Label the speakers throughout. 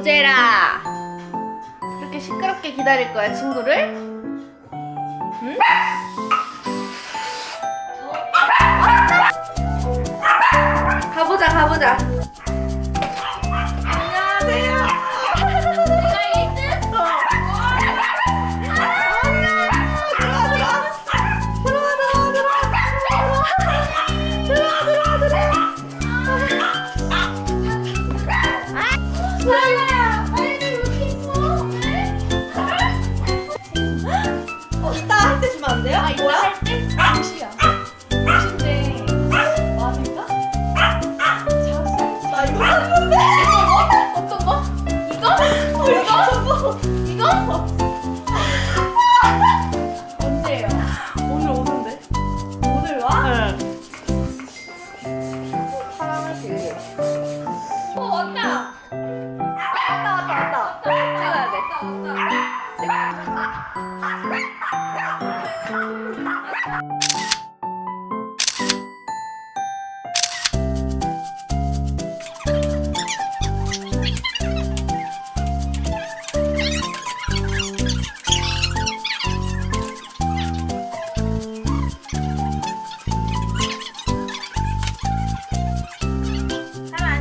Speaker 1: 오제라 이렇게 시끄럽게 기다릴 거야 친구를? 응? 가보자 가보자 안
Speaker 2: 돼요?
Speaker 3: 아,
Speaker 2: 뭐야?
Speaker 3: 할 때?
Speaker 2: 음식이야.
Speaker 3: 어, 왔다.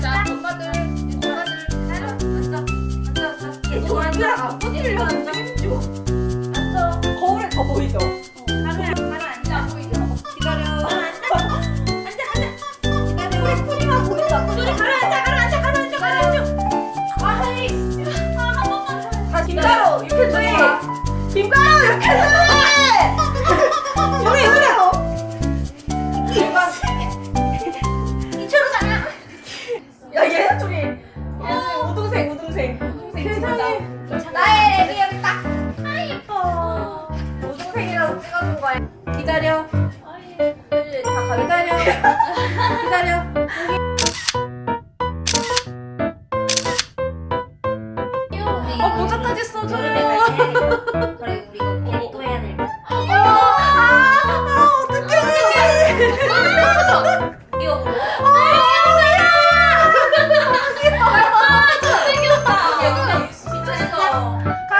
Speaker 3: 자, 엄마들, 엄마들, 따라 앉아, 앉아, 앉아.
Speaker 2: 좋아,
Speaker 3: 앉아. 어디를 앉아?
Speaker 2: 가 기다려 기다려 아 모자까지 써줘
Speaker 1: 그래 우리 이거 또 해야
Speaker 2: 될아 어떡해
Speaker 3: 이거 진짜 진짜.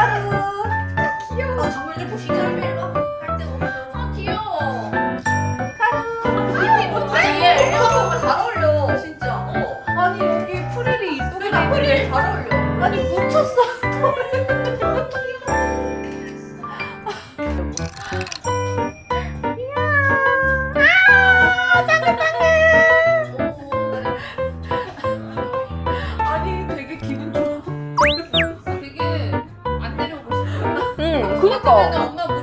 Speaker 3: 狗，没有没